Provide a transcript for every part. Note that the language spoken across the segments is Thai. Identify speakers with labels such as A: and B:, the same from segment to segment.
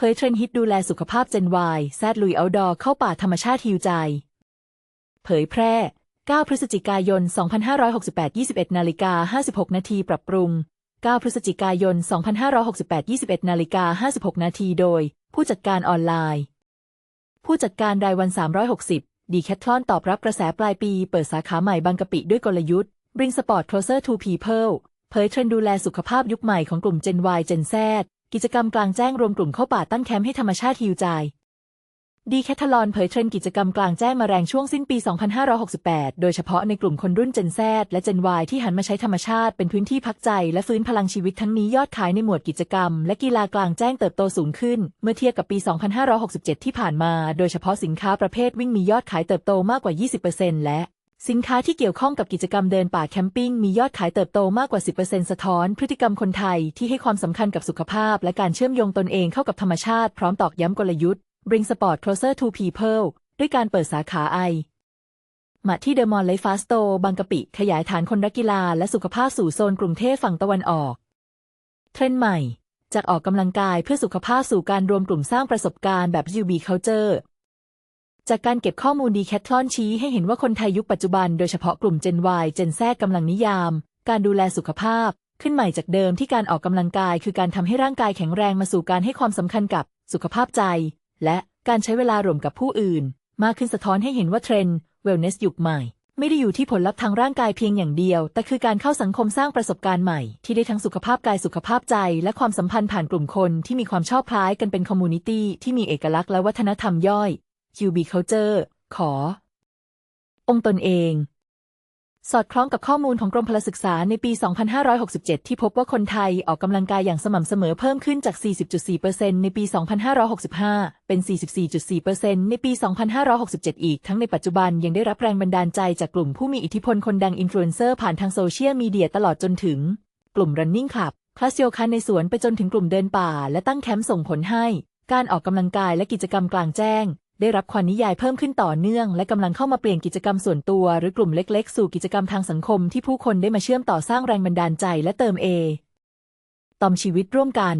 A: เผยเทรนด์ฮิตดูแลสุขภาพเจนวายแซดลุยเอาดอเข้าป่าธรรมชาติฮิวใจ เผยแพร่ 9 พฤศจิกายน 2568 21นาฬิกา56 นาทีปรับปรุง 9 พฤศจิกายน 2568 21นาฬิกา56 นาทีโดย ผู้จัดการออนไลน์ ผู้จัดการรายวัน 360 ดีแคทลอนตอบรับกระแสปลายปี เปิดสาขาใหม่บางกะปิด้วยกลยุทธ์ Bring Sport Closer to People เผยเทรนด์ดูแลสุขภาพยุคใหม่ของกลุ่ม Gen Y Gen Z กิจกรรมกลางแจ้งรวมกลุ่มเข้าป่าตั้งแคมป์ให้ธรรมชาติฮิวใจ ดีแคทลอนเผยเทรนด์กิจกรรมกลางแจ้งมาแรงช่วงสิ้นปี 2568 โดยเฉพาะในกลุ่มคนรุ่น Gen Z และ Gen Y ที่หันมาใช้ธรรมชาติเป็นพื้นที่พักใจและฟื้นพลังชีวิตทั้งนี้ยอดขายในหมวดกิจกรรม และกีฬากลางแจ้งเติบโตสูงขึ้น เมื่อเทียบกับปี 2567 ที่ผ่านมา โดยเฉพาะสินค้าประเภทวิ่งมียอดขายเติบโตมากกว่า 20%และ สินค้าที่เกี่ยวข้องกับกิจกรรมเดินป่าแคมปิ้งมียอดขายเติบโตมากกว่า 10%สะท้อน พฤติกรรมคนไทยที่ให้ความสำคัญกับสุขภาพ และการเชื่อมโยงตนเองเข้ากับธรรมชาติพร้อมตอกย้ำกลยุทธ์ Bring Sport Closer to People ด้วยการเปิดสาขาไอมาที่เดอะมอลล์ไลฟ์ฟาสโตบางกะปิ ขยายฐานคนรักกีฬาและสุขภาพสู่โซนกรุงเทพฝั่งตะวันออก เทรนด์ใหม่จากออกกำลังกายเพื่อสุขภาพสู่การรวมกลุ่มสร้างประสบการณ์แบบ UB Culture จากการเก็บข้อมูลดีแคทลอนชี้ให้เห็นว่าคนไทยยุคปัจจุบันโดยเฉพาะกลุ่ม Gen Y Gen Z กำลังนิยาม การดูแลสุขภาพ ขึ้นใหม่จากเดิมที่การออกกำลังกาย คือการทำให้ร่างกายแข็งแรงมาสู่การให้ความสำคัญกับสุขภาพใจ และการใช้เวลาร่วมกับผู้อื่น มากขึ้นสะท้อนให้เห็นว่าเทรนด์ Wellness ยุคใหม่ ไม่ได้อยู่ที่ผลลัพธ์ทางร่างกายเพียงอย่างเดียว แต่คือการเข้าสังคมสร้างประสบการณ์ใหม่ ที่ได้ทั้งสุขภาพกายสุขภาพใจ และความสัมพันธ์ผ่านกลุ่มคนที่มีความชอบคล้ายกันเป็นคอมมูนิตี้ที่มีเอกลักษณ์และวัฒนธรรมย่อย QB Culture ขอ องค์ตนเอง สอดคล้องกับข้อมูลของกรมพลศึกษาในปี 2567 ที่พบว่าคนไทยออกกำลังกายอย่างสม่ำเสมอเพิ่มขึ้นจาก 40.4%ในปี 2565 เป็น 44.4%ในปี 2567 อีกทั้งในปัจจุบันยังได้รับแรงบันดาลใจจากกลุ่มผู้มีอิทธิพลคนดังอินฟลูเอนเซอร์ผ่านทางโซเชียลมีเดียตลอดจนถึง กลุ่ม Running Club คลาสโยคะในสวนไปจนถึงกลุ่มเดินป่า และตั้งแคมป์ส่งผลให้ การออกกำลังกายและกิจกรรมกลางแจ้ง ได้รับความนิยายเพิ่มขึ้นต่อเนื่อง และกำลังเข้ามาเปลี่ยนกิจกรรมส่วนตัว หรือกลุ่มเล็ก ๆ สู่กิจกรรมทางสังคมที่ผู้คนได้มาเชื่อมต่อสร้างแรงบันดาลใจและเติมเอตอมชีวิตร่วมกัน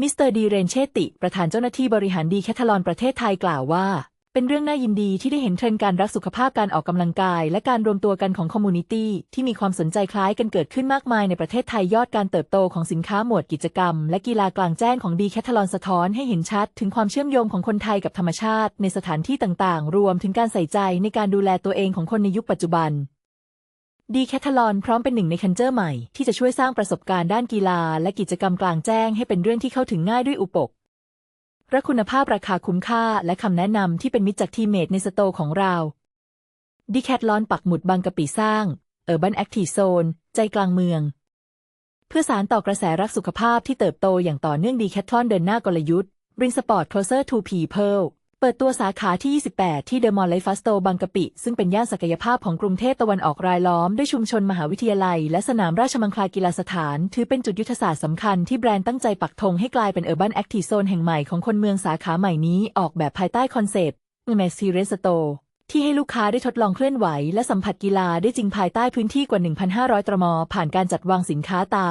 A: มิสเตอร์ดีเรนเชติ ประธานเจ้าหน้าที่บริหารดีแคทลอนประเทศไทยกล่าวว่า เป็นเรื่องน่ายินดีที่ได้เห็นเทรนด์การรักสุขภาพการออกกำลังกาย และการรวมตัวกันของคอมมูนิตี้ที่มีความสนใจคล้ายกันเกิดขึ้นมากมายในประเทศไทยยอดการเติบโตของสินค้าหมวดกิจกรรม และกีฬากลางแจ้งของดีแคทลอนสะท้อนให้เห็นชัด ถึงความเชื่อมโยงของคนไทยกับธรรมชาติ ในสถานที่ต่างๆ รวมถึงการใส่ใจในการดูแลตัวเองของคนในยุคปัจจุบันดีแคทลอนพร้อมเป็นหนึ่งในคันเจอร์ใหม่ที่จะช่วยสร้างประสบการณ์ด้านกีฬา และกิจกรรมกลางแจ้งให้เป็นเรื่องที่เข้าถึงง่ายด้วยอุปก และคุณภาพราคาคุ้มค่าและคำแนะนำที่เป็นมิตรจากทีมเมดในสโตของเราดีแคทลอนปักหมุดบางกะปิสร้างเออร์บันแอคทีฟโซนใจกลางเมือง เพื่อสารต่อกระแสรักสุขภาพที่เติบโตอย่างต่อเนื่องดีแคทลอนเดินหน้ากลยุทธ์ Bring Sport Closer to People เเปิดตัวสาขาที่ 28 ที่เดอะมอลล์ไลฟ์ฟาสโตบางกะปิ ซึ่งเป็นย่านศักยภาพของกรุงเทพตะวันออกรายล้อมด้วยชุมชนมหาวิทยาลัย และสนามราชมังคลากีฬาสถาน ถือเป็นจุดยุทธศาสตร์สำคัญที่แบรนด์ตั้งใจปักธงให้กลายเป็นเออร์บันแอคทีฟโซนแห่งใหม่ของคนเมืองสาขาใหม่นี้ออกแบบภายใต้คอนเซปต์ m e s i r e s t o ที่ให้ลูกค้าได้ทดลองเคลื่อนไหว และสัมผัสกีฬาได้จริงภายใต้พื้นที่กว่า 1,500 ตรม ผ่านการจัดวางสินค้าตา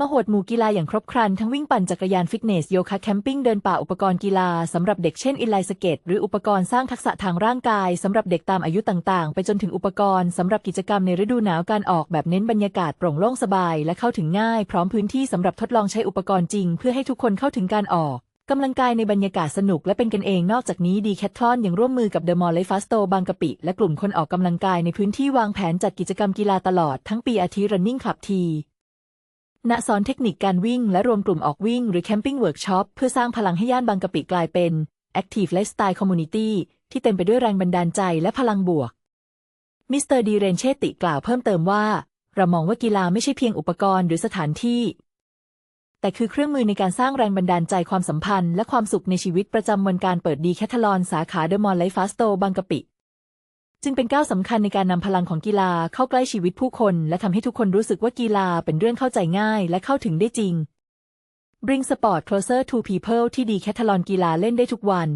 A: มโหดหมู่กีฬาอย่างครบครัน ทั้งวิ่งปั่นจักรยานฟิตเนส โยคะแคมปิ้งเดินป่าอุปกรณ์กีฬาสำหรับเด็กเช่นอินไลน์สเก็ตหรืออุปกรณ์สร้างทักษะทางร่างกายสำหรับเด็กตามอายุต่างๆ ไปจนถึงอุปกรณ์สำหรับกิจกรรมในฤดูหนาวการออกแบบเน้นบรรยากาศโปร่งโล่งสบาย และเข้าถึงง่าย พร้อมพื้นที่สำหรับทดลองใช้อุปกรณ์จริง เพื่อให้ทุกคนเข้าถึงการออกกำลังกายในบรรยากาศสนุกและเป็นกันเองนอกจากนี้ดีแคททอนยังร่วมมือกับเดอะมอลล์ไลฟ์ฟาสโตบางกะปิ และกลุ่มคนออกกำลังกายในพื้นที่วางแผนจัดกิจกรรมกีฬาตลอดทั้งปีอาทิ Running Club ที ณสอนเทคนิคการวิ่งและรวมกลุ่มออกวิ่งหรือแคมปิ้งเวิร์กช็อปเพื่อสร้างพลังให้ย่านบางกะปิกลายเป็น Active Lifestyle Community ที่เต็มไปด้วยแรงบันดาลใจและพลังบวก มิสเตอร์ดีเรนเชติกล่าวเพิ่มเติมว่า เรามองว่ากีฬาไม่ใช่เพียงอุปกรณ์หรือสถานที่ แต่คือเครื่องมือในการสร้างแรงบันดาลใจความสัมพันธ์และความสุขในชีวิตประจำวันการเปิดดีแคทลอนสาขาเดอะมอลล์ไลฟ์ฟาสโตบางกะปิ จึงเป็นก้าวสำคัญในการนำพลังของกีฬาเข้าใกล้ชีวิตผู้คน และทำให้ทุกคนรู้สึกว่ากีฬาเป็นเรื่องเข้าใจง่ายและเข้าถึงได้จริง Bring Sport Closer to People ที่ดีแคทลอนกีฬาเล่นได้ทุกวัน